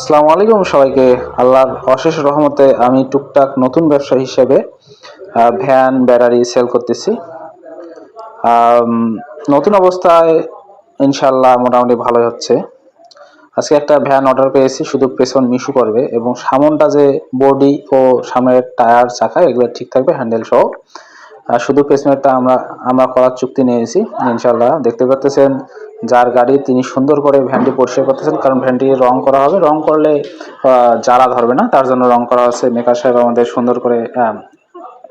আসসালামু আলাইকুম সবাইকে। আল্লাহর অশেষ রহমতে আমি টুকটাক নতুন ব্যবসা হিসেবে ভ্যান, ব্যাটারি সেল করতেছি। নতুন অবস্থায় ইনশাল্লাহ মোটামুটি ভালোই হচ্ছে। আজকে একটা ভ্যান অর্ডার পেয়েছি, শুধু পেছন মিশু করবে এবং সামনটা যে বডি ও সামনের টায়ার চাকা, এগুলো ঠিক থাকবে, হ্যান্ডেল সহ। শুধু পেছনেরটা আমরা আমরা করার চুক্তি নিয়েছি ইনশাল্লাহ দেখতে পাচ্ছেন যার গাড়ি তিনি সুন্দর করে ভ্যানটি পরিষ্কার করতেছেন, কারণ ভ্যানটি রং করা হবে। রং করলে জ্বালা ধরবে না। তার জন্য রং করা হচ্ছে মেকার সাহেব আমাদের সুন্দর করে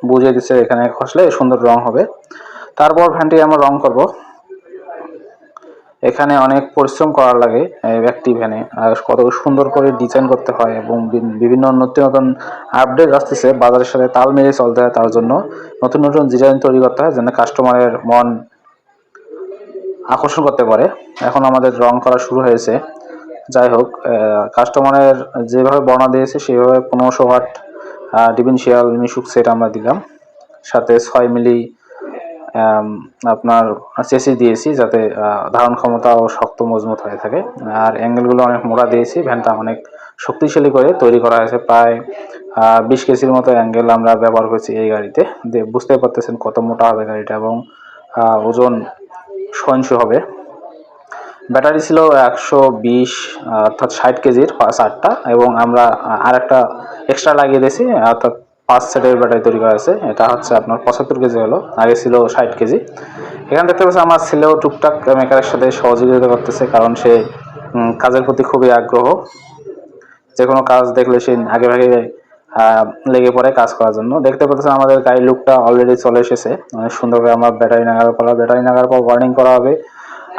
বুঝিয়ে দিচ্ছে এখানে খসলে সুন্দর রং হবে। তারপর ভ্যানটি আমরা রং করব। এখানে অনেক পরিশ্রম করার লাগে একটি ভ্যানে। কত সুন্দর করে ডিজাইন করতে হয় এবং বিভিন্ন নতুন নতুন আপডেট আসতেছে। বাজারের সাথে তাল মিলিয়ে চলতে হয় তার জন্য। নতুন নতুন ডিজাইন তৈরি করতে হয় যেন কাস্টমারের মন আকর্ষণ করতে পারে। এখন আমাদের রং করা শুরু হয়েছে। যাই হোক কাস্টমারের যেভাবে বর্ণনা দিয়েছে, সেভাবে পনেরোশো ওয়াট ডিফেন্সিয়াল মিশুক সেট আমরা দিলাম। সাথে ছয় মিলি আপনার চেসি দিয়েছি যাতে ধারণ ক্ষমতা ও শক্ত, মজবুত হয়ে থাকে। আর অ্যাঙ্গেলগুলো অনেক মোড়া দিয়েছি ভ্যানটা অনেক শক্তিশালী করে তৈরি করা হয়েছে। প্রায় বিশ কেজির মতো অ্যাঙ্গেল আমরা ব্যবহার করেছি এই গাড়িতে। বুঝতে পারতেছেন কত মোটা হবে গাড়িটা এবং ওজন সহিংস হবে। ব্যাটারি ছিল একশো বিশ, অর্থাৎ ষাট কেজির ষাটটা এবং আমরা আর একটা এক্সট্রা লাগিয়ে দিয়েছি, অর্থাৎ পাঁচ সেটের ব্যাটারি তৈরি করা হয়েছে। এটা হচ্ছে আপনার পঁচাত্তর কেজি হলো, আগে ছিল ষাট কেজি। এখানে দেখতে পাচ্ছি আমার ছেলেও টুকটাক মেকারের সাথে সহযোগিতা করতেছে, কারণ সে কাজের প্রতি খুবই আগ্রহ। যে কোনো কাজ দেখলে সে আগে ভাগে লেগে পড়ে কাজ করার জন্য। দেখতে পাচ্ছেন আমাদের গাড়ির লুকটা অলরেডি চলে এসেছে। অনেক সুন্দর করে আমরা ব্যাটারি নাগার পর ব্যাটারি নাগার পর ওয়ার্নিং করা হবে।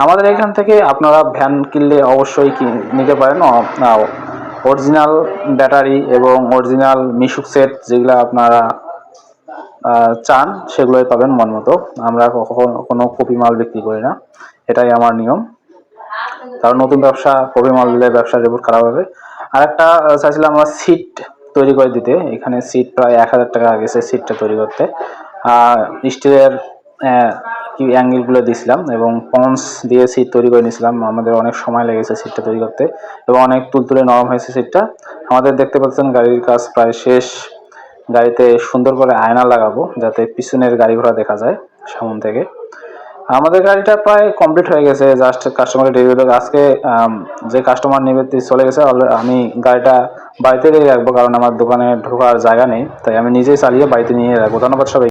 আমাদের এখান থেকে আপনারা ভ্যান কিনলে অবশ্যই নিতে পারেন। অরিজিনাল ব্যাটারি এবং অরিজিনাল মিশুক সেট যেগুলো আপনারা চান, সেগুলোই পাবেন মন মতো। আমরা কখনো, কোনো কপি মাল বিক্রি করি না। এটাই আমার নিয়ম। কারণ নতুন ব্যবসা, কপি মাল দিলে ব্যবসার রিপোর্ট খারাপ হবে। আর একটা চাইছিলাম আমরা সিট তৈরি করে দিতে। এখানে সিট প্রায় এক হাজার টাকা গেছে সিটটা তৈরি করতে। আর স্টিলের কি অ্যাঙ্গেলগুলো দিয়েছিলাম এবং পন্স দিয়ে সিট তৈরি করে নিয়েছিলাম। আমাদের অনেক সময় লেগেছে সিটটা তৈরি করতে এবং অনেক তুলতুলে নরম হয়েছে সিটটা আমাদের দেখতে পাচ্ছেন গাড়ির কাজ প্রায় শেষ। গাড়িতে সুন্দর করে আয়না লাগাবো যাতে পিছনের গাড়ি ঘোড়া দেখা যায় সামন থেকে। আমাদের গাড়িটা প্রায় কমপ্লিট হয়ে গেছে। জাস্ট কাস্টমারের ডেলিভারি আজকে যে কাস্টমার নেবে চলে গেছে। আমি গাড়িটা বাড়িতে রেখে রাখব, কারণ আমার দোকানে ঢোকার জায়গা নেই, তাই আমি নিজেই চালিয়ে বাড়িতে নিয়ে রাখব। ধন্যবাদ সবাই